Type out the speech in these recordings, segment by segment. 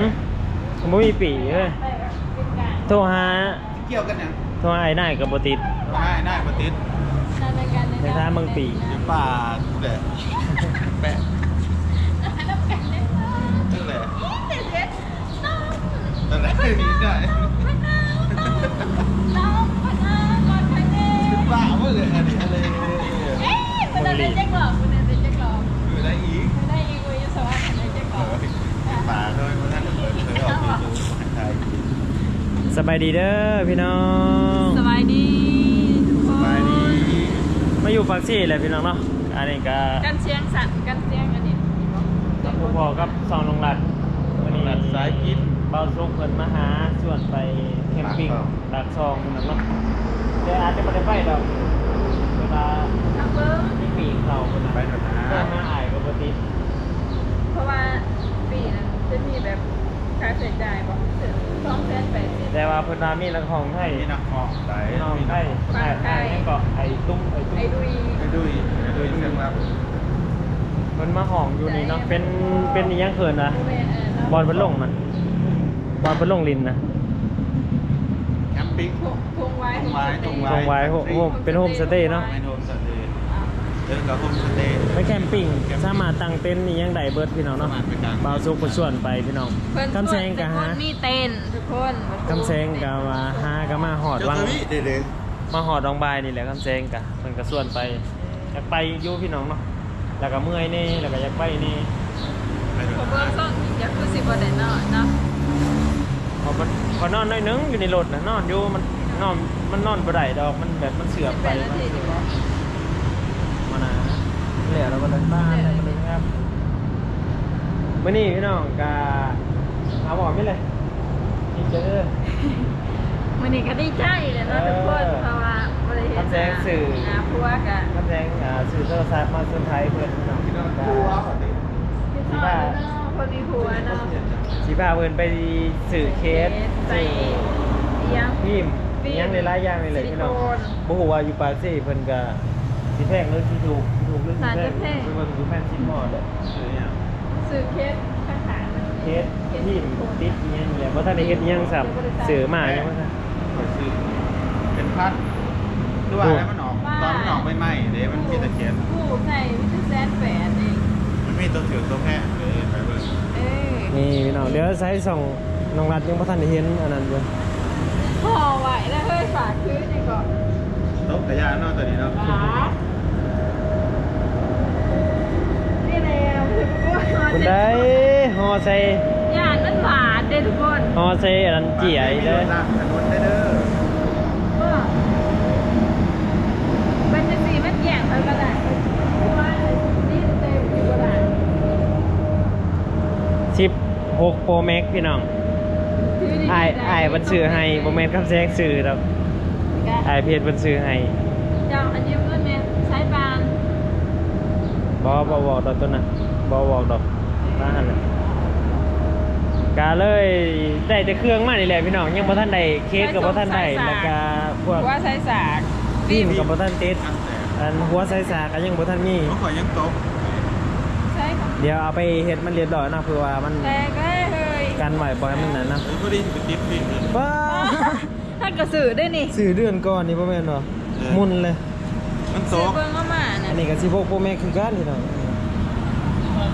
หึบ่มีปีเอ้ยโทรหาเกี่ยวกันเนี่ยโทรหาไอ้นายก็บ่ติดได้ได้ปฏิทินในทางเมืองปีอยู่ป่าแหละแปะนั่นแหละนั่นแหละได้ป่าเมื่อเลยอันนี้อะไรอยู่ได้อีก ป่าเลยมันนั่นเปิดเผยออกมาดูไทยสบายดีเด้อพี่น้องสบายดีทุกคสบายนดีมาอยู่ปากซี่แหละพี่น้องเนาะอันนี้ก็กันเชียงสันกันเชียงอันนี้พอๆกับซองลงรัดวันนี้หลัดสายกิน เบาสุกเพิ่นมาหาชวนไปแคมปิ้งดักซองพี่น้องเนาะแต่อาจจะบ่ได้ไปดอกเวลาทางเบิ้งมีปีกเขาคนนั้นไปเถอะนะเพื่อนมาอายก็บ่ติดเพราะว่าปีนั้น จะมีแบบค่าใช้จ่ายบอกถึงสองแสนแปดสิบแต่ว่าเพิ่นว่ามีนักของไทยนี่นักของไหนน้องไทยไอ้ไอ้ยังก็ไอ้ตุ้มไอ้ตุ้ไอ้มดุยไปดูอีกไปดูอีกเรื่องรับเพิ่นมาห้องอยู่นี่เนาะเป็นเป็นอีหยังเขินนะบริเวณเออเนาะบอลเพิ่นลงนะบอลเพิ่นลงลินนะแคมปิ้งทงทงไว้ตรงไว้ตรงไว้ตรงไว้โฮโฮมเป็นโฮมสเตย์เนาะเป็นโฮมสเตย์ เดินกับโฮมสเตย์ไปแคมปิ้งสามารถตั้งเต็นท์อีหยังได้เบิดพี่น้องเนาะสามารถไปกางบ่าวสุกเพิ่นชวนไปพี่น้องเพิ่นคำแซงก็ทุหาคนมีเต้นทุกคนคำแซงก็ว่าหาก็มาหอดเจ้าวังตัวนี้เด็ดมาหอดดองบายนี่แหละคำแซงก็เพิ่นก็ชวนไปอยากไปอยู่พี่น้องเนาะแล้วก็เมื่อยนี่แล้วก็อยากไปนี่ๆไปเถผมอะเบิ้งซ่องอยากคือสิบวันไหนเนาะเนาะพอมันพอนอนน้อยนึงอยู่ในรถนะนอนอยู่มันนอนมันนอนบ่ได้ดอกมันแบบมันเสื่อมไป เป็นนาทีดีกว่า มานะ เหลือเราก็เลยบ้านแล้วก็เลยครับมื่อนี้พี่น้องกาเอาบอกไม่เลยนี่เจอมันนี่ก็ดีใจเลยเนาะทุกคนเพราะว่าบริเวณคำแสงสื่ออาพัวกะคำแสงอ่าสื่อโทรศัพท์มาสุดท้ายเพื่อนพี่น้องคิดว่ามันกาคู่ว่าก่อนดิพี่พ่อเนาะคนมีผัวเนาะสีผ้าเพื่อนไปสื่อเคสใส่สื่อเอียงพิมพ์อิหยังในรายอย่างนี่เลยพี่น้องซิลิโคนบ่ฮู้ว่าอยู่ปากซี่เพิ่นก็ สิแพงหรือสิถูกสิถูกหรือสิน่าแพจะงแพงไปเบิ่งอยู่แม่นซิมมอดเด้อคือเนี่ยสื่อเคสข้างขาเคสพิมพ์ติดอิหยังนี่แหละบ่ทันได้เฮ็ดอิหยังซ้ํสื่อมายังบ่ทันเปิดซื้อเป็นพัดด้วยแล้วมันออกตอนมันออกใหม่ๆเดี๋ยวมันมีตะเขียนผู้ใส่วิทยาแสนแปดเองมันมีตัวถือตัวแพะเลยไปเบิ่งเอ้ยนี่พี่น้องเดี๋ยวใช้ส่องน้องรัดยังบ่ทันได้เห็นอันนั้นอยู่ห่อไหวแล้วเฮ้ยฝากคืนนี่ก่อนโต๊ะกระยาเนาะตัวนี้เนาะ ฝานี่แหละถึงว่า คุณได้ฮอใส่ย่านมันหวานเด้อทุกคนฮอใส่อันนั้นเจี๋ยเด้อล่างถนนได้เด้อว่ามันจะสีมันแย่งไปก็ได้เพราะว่านี่เต็มอยู่ก็ได้16 Pro Max พี่น้องอ้ายอ้ายเพิ่นซื้อให้บ่แม่นคำแซงซื้อดอกอ้ายเพจเพิ่นซื้อให้เจ้าอันยืมเงินเนี่ยใช้บานบ่บ่บอกดอกตัวนั้นบ่บอกดอก ว่าหั่นน่ะกาเลยได้แต่เครื่องมานี่แหละพี่น้องยังบ่ทันได้เคสก็บ่ทันได้แล้วก็พวกว่าใช้สากฟิล์มก็บ่ทันติดอันแต่อันหัวใสสากก็ยังบ่ทันมีเขาขอยยังโต๊ะใช่ค่ะเดี๋ยวเอาไปเฮ็ดมันเรียบร้อยนะเพื่อว่ามันแต่ก็ได้เลยกันไหวบ่ให้มันนั่นนะเออพอดีจะไปติ๊บฟิล์มเลยว้าถ้ากระสือได้นี่ซื้อเดือนก่อนนี่บ่แม่นบ่มุนเลยมันซื้อโต๊ะเบิ้งเข้ามานะอันนี้ก็16 Pro Max คือกันพี่น้อง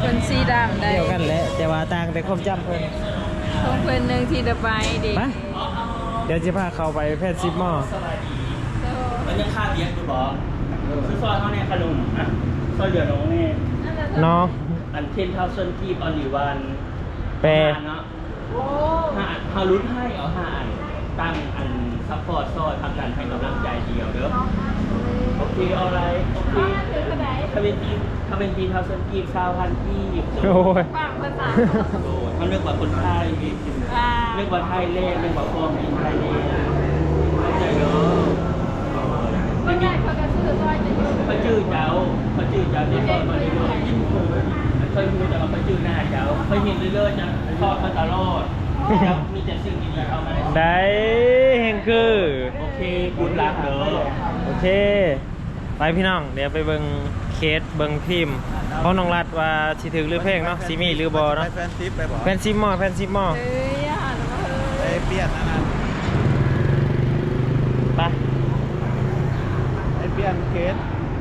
เป็นสีดำได้เดียวกันแหละแต่ว่าต่างแต่ความจำเพิ่นของเพิ่นหนึ่งทีระบายดีไปเดี๋ยวสิพาเข้าไปแพทย์10หม้อมันยังค่าเลี้ยงกูบอกซื้อซอยเขาเนี่ยขนมอะซอยเหลือน้องเนี่ยเนาะอันเทนเท่าเซนกีบออนหรือวันแปรเนาะโอ้ห้าฮารุนให้เอาห้าอันตั้งอันซัพพอร์ตซอยทำการให้กำลังใจเดียวเด้อโอเคเอาอะไรโอเคข้าวถือเท่าไหร่ถ้าเป็นทีมถ้าเป็นทีเท่าเซนกีชาวพันกีบโอ้ยฟังภาษามันเรื่องว่าคนไทยเรื่องว่าไทยเล่เรื่องว่าฟอร์มทีมไทยเล่เข้าใจเด้อก็ได้เขาก็ซื้อซอยจะอยู่พระชื่อเจ้าพระชื่อเจ้าที่ทอดมาเรื่อยยิ้มเคยพูดแต่ว่าพระชื่อหน้าเจ้าเคยเห็นเรื่อยๆจะทอดมาตลอดมีแต่สิ่งดีๆเข้ามาได้แห่งคือโอเคคุณรักเด้อโอเคไปพี่น้อง เดี๋ยวไปเบิ่ง เคสเบิงพิมพ์เพราะน้องรัดว่าสิถึกหรือเพลงเนาะสิมีหรือบอเนาะแฟนซิปไปบอกแฟนซิมมอแฟนซิมมอเอ้ยอย่าหันมาเฮ้ไปเปลี่ยนอันนั้นไปไปเปลี่ยนเคส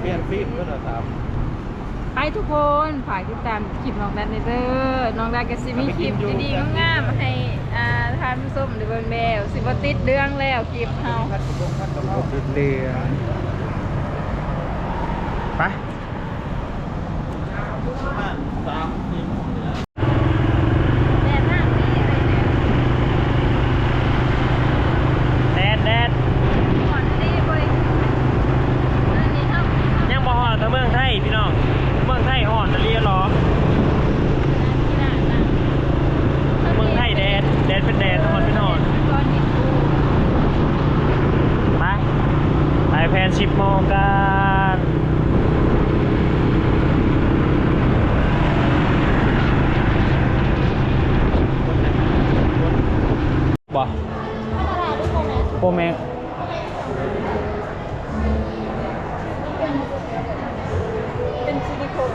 เปลี่ยนฟิล์มก็เดี๋ยวตามไปทุกคนฝากติดตามคลิปน้องดันเด้อน้องดันก็สิมีคลิปดีๆงามๆให้อ่าทานผู้ชมได้เบิ่งแล้วสิบ่ติดเรื่องแล้วคลิปเฮาดเราติดเรือไประมาณสามสี่โมงนี่แหละ แดดมากนี่เลยเนี่ย แดดแดด ก่อนนี้บ่ได้อันนี้เฮาเฮา ยังบ่ฮอดแต่เมืองไทยพี่น้อง เมืองไทยฮอดจะเรียหรอ ที่นั่นน่ะ เมืองไทยแดด แดดเป็นแดดฮอดเป็นฮอด ก่อนนี้กู ไป ไปแพนชิปโมกันบ่โปรแม็ก เป็นซิลิโคน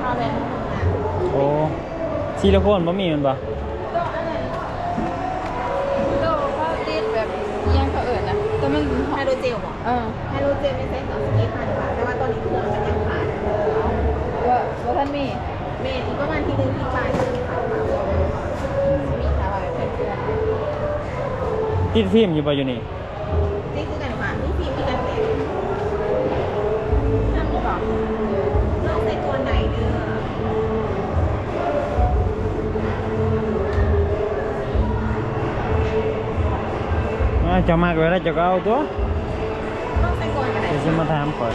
เอาเลย โอ้ ซิลิโคนบ่มีมันบ่โตเขาติดแบบเอียงเขาเอิญนะแต่มันไฮโดรเจลบอกเออไฮโดรเจลในไซส์สองสิบเอ็ดพันบาทแต่ว่าตอนนี้เครื่องมันยังขาดว่าว่าท่านมีเมตรอีกประมาณที่หนึ่งที่ปลายเครื่องขายมามีขายอะไรเพื่อนติดฟิล์มอยู่บ่อยู่นี่ เจะมากไว้แล้วเจะก็เอาตัวนอกใส่ตัวกันไหนเดี๋ยวจะมาถามก่อน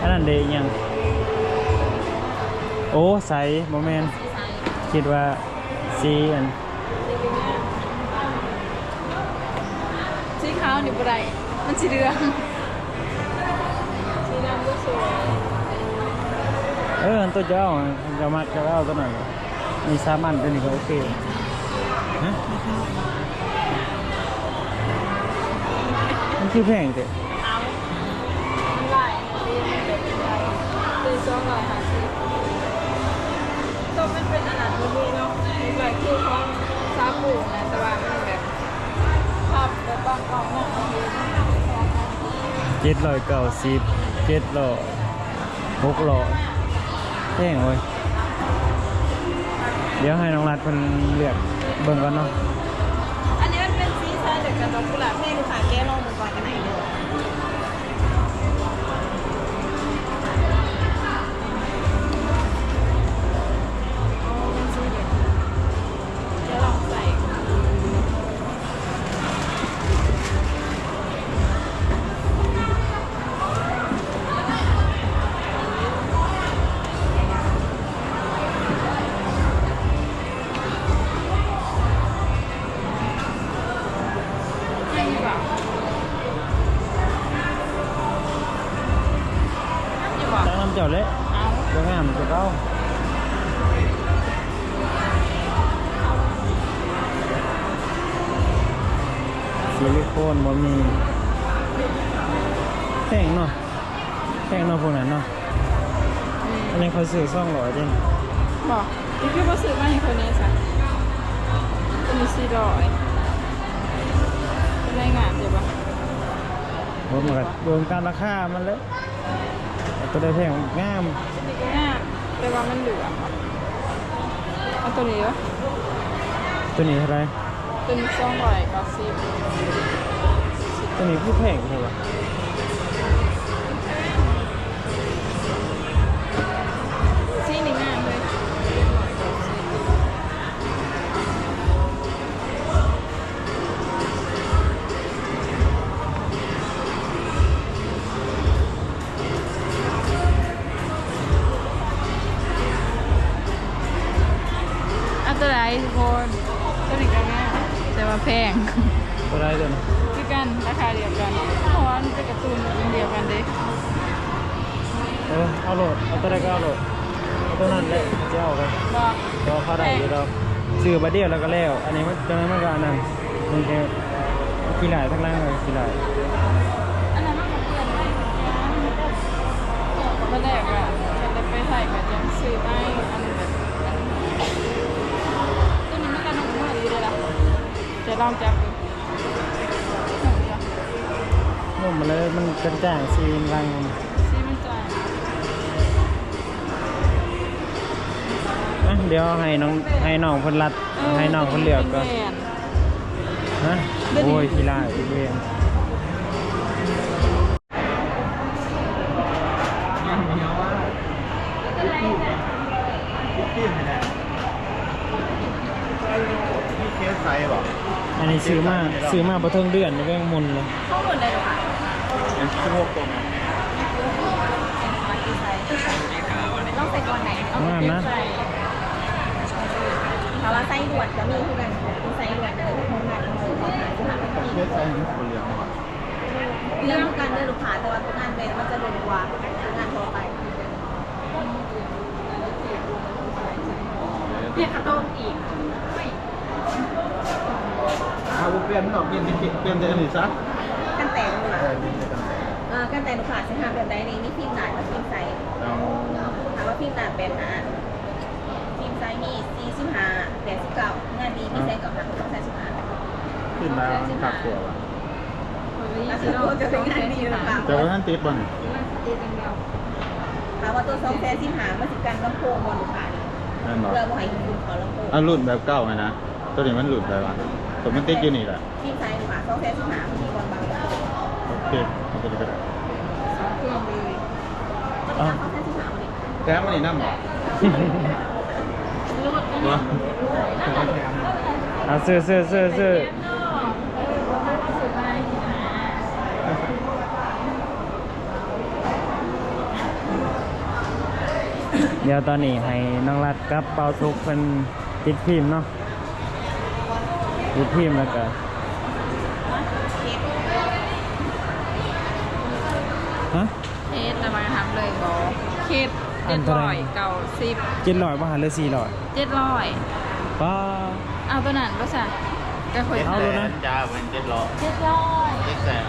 อันนั้นเดยยัง โอ้ใสโมเมนคิดว่าสีอันสีขาวนี่บ่ได้มันสีเหลืองสีดำก็สวยเอออันตัวเจ้าอะเจะมากเจะเอาตัวหน่อยมีสามันตัวนี้ก็โอเคฮะ มันคือแพงเตะเอามันหลายนะเรียนแบบเป็นไรเป็นสองร้อยห้าสิบตัวมันเป็นอันนั้นมันมีเนาะมีหลายคือของซาบูนะแต่ว่ามันแบบพับแบบบางออกหน้าเจ็ดร้อยเก้าสิบเจ็ดร้อยหกร้อยแพงเว้ย ดี๋ยวให้น้องรัดคนเลือกเบิ่งก่อนเนาะอันนี้มันเป็นซีซ่าเดียวกันดองกุหลาบแม่ลูกค้าแก้ลองมือก่อนกันไหนเด้อ เจ้าเละเอาเดี๋ยวงามจะเข้าซิลิโคนบ่มีแพงเนาะแพงเนาะพวกนั้นเนาะอันนี้เขาซื้อซ่องร้อยเด่นบอกนี่คือว่าซื้อมาให้คนนี้สักเป็นสี่ร้อยเป็นไรงานเดี๋ยวปะรวมกันรวมการราคามันเลยแต่ตัวได้แพงงามนี่ก็งามแต่ว่ามันเหลืองอะเอาตัวนี้วะตัวนี้เท่าไหรตัวนี้สองร้อยเก้าสิบตัวนี้ผู้แพงใช่ปะ อันตัวไหนทุกคนตัวนี้ก็ง่ายแต่ว่าแพงตัวไรตัวนี้คือกันราคาเดียวกันเพราะว่ามันเป็นการ์ตูนอันเดียวกันเด้เออเอาโหลดเอาตัวใดก็เอาโหลดเอาตัวนั้นเลยจะเอาไปบอกรอเขาได้อยู่ดอกแซื้อบัดเดียวแล้วก็แล้ว อันนี้มันจังนั้นมันก็อันนั้นมันแค่ขี้หลายทั้งล่างเลยขี้หลายอันนั้นมันก็เปลี่ยนได้เหมือนกันก็แรกอะฉันได้ไปใส่กับยังซื้อได้อัน จะลองจับดูหนุ่มจ้ะนุ่มมาเลยมันกระจ่างซีนรังมันซีมันจ่ายอะเดี๋ยวให้น้องให้น้องคนรัดให้น้องคนเหลือกก่อนเป็นแหวนฮะเดี๋ยวนี้โอ้ยขี้หลายอีเวนยั อันนี้ซื้อมาซื้อมาประเทิงเดือนนี่ก็ยังมุนเลยเข้าหมดเลยเหรอคะเป็นพวกตรงลองใส่ก่อนไหนเอาไปเก็บใส่ถ้าว่าไส้ด่วนจะมีคือกันเป็นไส้ด่วนเด้อคนงานของซื้อของหาซื้อหาเป็นเคที่สไซส์นี่คนเหลืองบ่เรื่องการเดินลูกค้าแต่ว่าตัวงานเป็นมันจะลงกว่างานทั่วไปเปลี่ยนกระโดงอีก เอาเปลี่ยนไม่ออกเปลี่ยนเป็นเปลี่ยนเป็นอันนี้ซะกันแต่งลูกเอค้าอนี่จะกันแต่เออกันแต่งลูกค้าใช้หาแบบใดนี่มีฟิล์มหนากับฟิล์มใสเอาถามว่าฟิล์มหนาเป็นนะฟิล์มใสมี45 89งานดีมีใส่กับหนังต้องใส่15ขึ้นมาขับตัวว่ะแล้วคือตัวจะเป็นงานดีหรือเปล่าแต่ว่าท่านติดบ่นถามว่าตัว2แสน15มันสิกันลำโพงบนลูกค้านี่นั่นบ่เพื่อบ่ให้คุณขอลำโพงอันรุ่นแบบเก่าไงนะตัวนี้มันหลุดไปว่ะ ตัวมันติดอยู่นี่แหละฟิล์มใสลูกค้า2แสน15มันมีบอลบางลำโพงโอเคเอาไปเลยก็ได้สองเครื่องเลยมันมี2แสน15มันนี่แถมมันนี่น้ำหรอรูดไปวะเอาซื้อซื้อซื้อซื้อสุดท้ายนะเดี๋ยวตอนนี้ให้น้องรัดกับเปาทุกเป็นติดพิมพ์เนาะติ ดพิมพ์แล้วก็ฮะเคสจะมาทำเลยบอเคสอัเจ็นดเท่าไหร่ร้อยเก้าสิบเจ็ดร้อยป่ะหรือสี่ร้อยเจ็ดร้อยป้าเอาตัวนั้นก็ใช่ก็เคยเอาเลยนะจ้าเป็นเจ็ดล้อเจ็ดร้อยเจ็ดแสน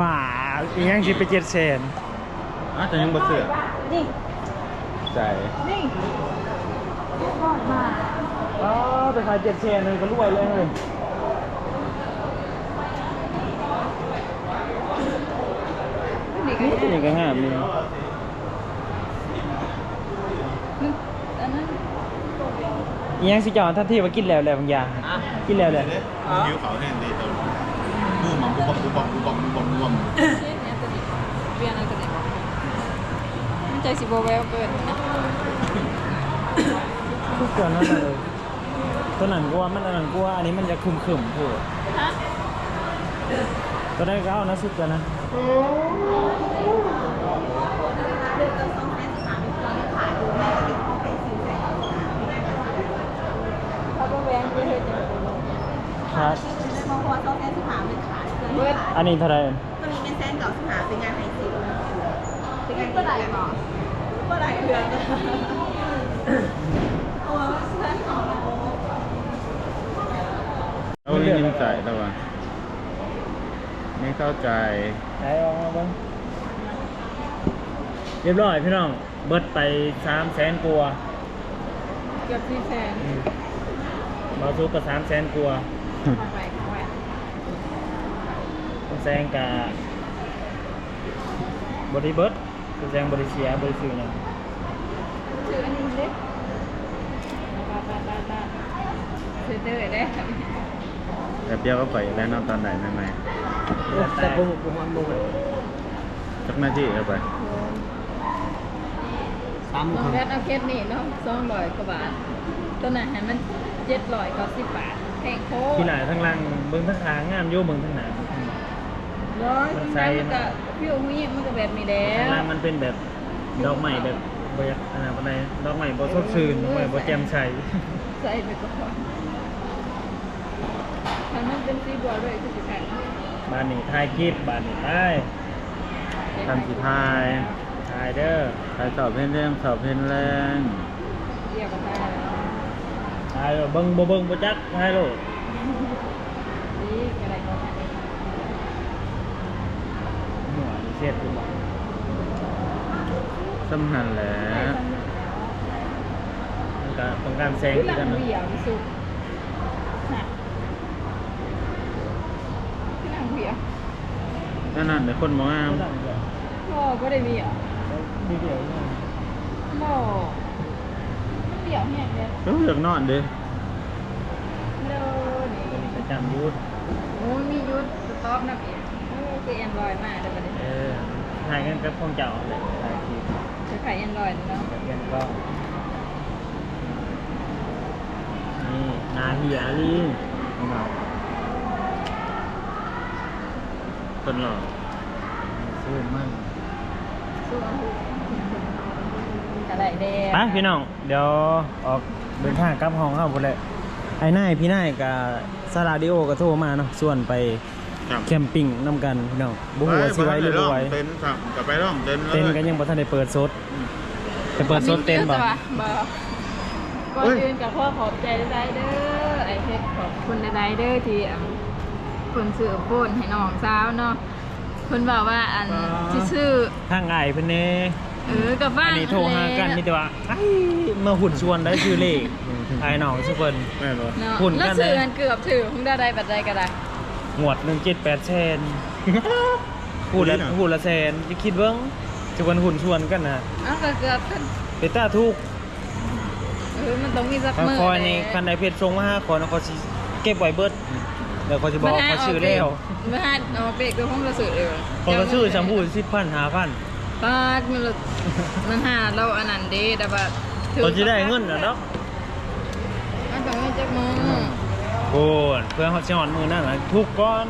บ่าอีกอยังสิไปเจ็ดแสนอะแต่ยังบ่เสือนี่ใจนี่เจ็ดร้อยบาท อ๋อไปขายเจ็ดแสนเลยก็รวยเลยเลยนี่ก็ตัวนี้ก็งามดีอันนั้นอีกอยังสิจอนท่านที่ว่ากินแล้วแล้วบางอย่างกินแล้วแล้วยิ้วเขาแน่นดีตัวบูมบูบบูบบูบบูบบูบบูเคสเนี้ยตัวนี้เวียนอะไรตัวนี้มันใจสิบแววเกินนะทุกตัวนั่นน่ะเลย ตัวนั้นกลัวมันอันนั้นกลัวอันนี้มันจะคึมคึมๆพูดฮะตัวนั้นก็เอานะสุดตัวนะเดือนละ2แสน15เป็นตัวขายดูแม่ก็ติดของเป็นซื้อใส่เขาก็แวงไปเฮ็ดจังครับบางคน2แสน15เป็นขายเกินขายอันนี้เท่าไหรตัวนี้เป็นแสนเก่า15เป็นงานไฮซีเป็นงานก็ได้หรอก็ได้เดือนโอ้แสนของ เอาเรื่องใจแล้ววะไม่เข้าใจไหนออกมาเบ้างเรียบร้อยพี่น้อง เบิดไปสามแสนกว่าเกือบสี่แสนบาซุกกับสามแสนกว่าของไปของแหวนต้องแซงกับบริเบิร์ดต้องแซงบริเซียบริซื้อเนี่ยชื่ออันนี้เด้บาบาบาบาซื้อเด้อได้ แบบเดียวก็ไปแล้วนอนตอนไหนใหม่แต่ผมผมมันบุกเลยๆสักนาทีเอาไปสามน้องแรดเอาเคสนี่เนาะสองร้อยกว่าบาทตัวนั้นให้มันเจ็ดร้อยเก้าสิบบาทแพงโคตที่รหลายทั้งล่างเบิ้งทั้งขางามโย่เบิ้งทั้งหนาร้อยมันทั้งใส่นั้นมันก็พี่อุ้ยมันก็แบบนี้แล้ทั้งวล่างมันเป็นแบบดอกใหม่แบบบอยากอันนั้นปานใดดอกใหม่บ่สดชื่นดอกใหม่บ่แจ่มใสใส่ไปก่อน ถ้ามันเป็นสีบัวด้วยคือสิแพงบ้านนี้ถ่ายคลิปบ้านนี้ไปทำสุดท้ายถ่ายเด้อใครสอบเพลงเรื่องสอบเพลงแรงเรียกกันได้ถ่ายเบิ่งบ่เบิ่งบ่จักถ่ายโลดนี่อะไรก็ได้หัวเสียดอยู่บ่สำหันแหละมันก็ต้องการแสงคือคือหลักันงเนาะเหี่ยวสุดน่ะคือหลังเหี่ยว นั่นนั่นเป็นคนมองงามพ่อก็ได้มีอะมีเดียวเนี่ยพ่อเหี่ยวแห้งเลยเอออยากนอนเด้เลนี่ตัวนี้ประจำยุทธโอ้ยมียุทธสต็อปนับเองโอ้คือแอนดรอยมากเลยประเด็นเออถ่ายกันกับพวกเจ้าเลยถ่ายคลิปจะขายแอนดรอยเนาะเรียนก็นี่นาเหียลีเนาะ คนหล่อสู้มั่งสู้เอาหูกระไดแดงไปพี่น้อง เดี๋ยวออกเดินทางกลับห้องเข้าหมดเลยไอ้นายพี่นายกับซาลาดิโอก็โทรมาเนาะส่วนไปครับแคมปิ้งน้ำกันพี่น้องบุหัวาสิไว้หรือบ่ไว้เต้นท์ครับกลับไปร่องเต้นท์เลยเต้นกันยังบ่ทันได้เปิดสดไปเปิดสดเต้นบ่บ่ก่อนอื่นกับพ่อขอบใจได้เด้อไอเพชรขอบคุณได้เด้อที่อะ คนซื้อโฟนให้น้องสาวเนาะเพิ่นบอกว่าอันที่ซื้อทางไอ้ายเพิ่นแน่เออกับบ้าอันนนี้โทรหากันมีแต่ว่าไอ้มาหุ่นชวนได้ชื่อเลขไอ้น้องสุเพิ่นแม่นบ่เนาะหุ่นกันแล้วซื้อเลยกันเกือบถือคงได้ได้ปัจจัยก็ได้หมวด178แสนพูดละพูดละแสนจะคิดเบิ่งสิวันหุ่นชวนกันน่ะเอ้าก็เกือบขึ้นไปต้าทุกเออมันต้องมีสักถ้ามื้อคอยนี่คันใดเพชรส่งมาหาขอนะขอสิเก็บไว้เบิด เดี๋ยวขอยสิบอกขอชื่อแล้วเมื่อหาออกเบรกก็คงจะซื้อเออขอก็ชื่อชมพู10,000 5,000ปาดมันละมันหาเราอันนั้นเด้แต่ว่าถืตอนสิได้เงินน่ะเนาะมันต้องมีจักมือโอ้ยเพื่อเขาจะหอนมือนั่นน่ะทุกก่อน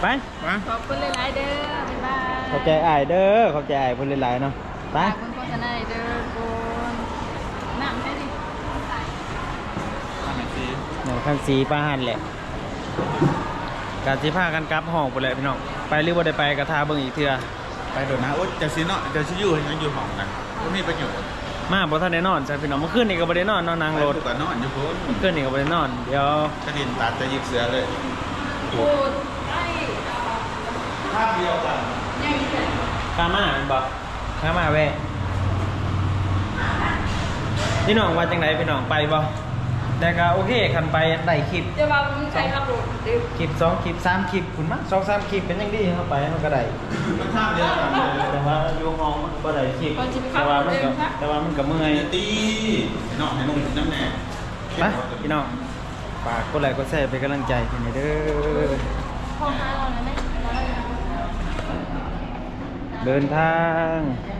ไปมาขอบคุณหลายๆเด้อบ๊ายบายขอบใจอ้ายเด้อขอบใจอ้ายเพิ่นหลายๆเนาะไปฝากคุณโฆษณาเด้อคุณน้ำให้ดิทำไมสิเนี่ยคันสีป้าหันแหละ กาสิพากันกลับห้องไปเลยพี่น้อง ไปหรือบ่ได้ไปก็ทาเบิ่งอีกเทื่อไปโดดนะโอ๊ยจะซิเนาะจะซิอยู่ให้ยังอยู่ห้องกันก็มีประโยชน์มาบ่ทันได้นอนจ้ะพี่น้องเมื่อคืนนี่ก็บ่ได้นอนเนอนนางรถไปกับนอนอยู่พ้นเมื่อคืนนี่ก็บ่ได้นอน เดี๋ยวกระดินตัดจะยิกเสือเลยพูดไอ้ภาพเดียวกันยังอีกแล้วข้ามาแม่นบ่ข้ามาแวะพี่น้องว่าจังไดพี่น้องไปบ่ แต่ก็โอเคคันไปได้คลิป จะว่ามึงใช้ขับรถดิคลิปสองคลิปสามคลิปคุณมั้งสองสามคลิปเป็นยังดีเข้าไปมันก็ได้มันภาพเดียวกันเลยแต่ว่าอยู่ห้องมันก็บ่ได้คลิปแต่ว่ามันก็แต่ว่ามันก็เมื่อยเดี๋ยวตีเนาะให้นุ่มน้ำแน่ไปพี่น้องฝากกดไลค์กดแชร์เป็นกำลังใจให้หน่อยเด้อพ่อค้าเราเนี่ยไม่เดินทางเ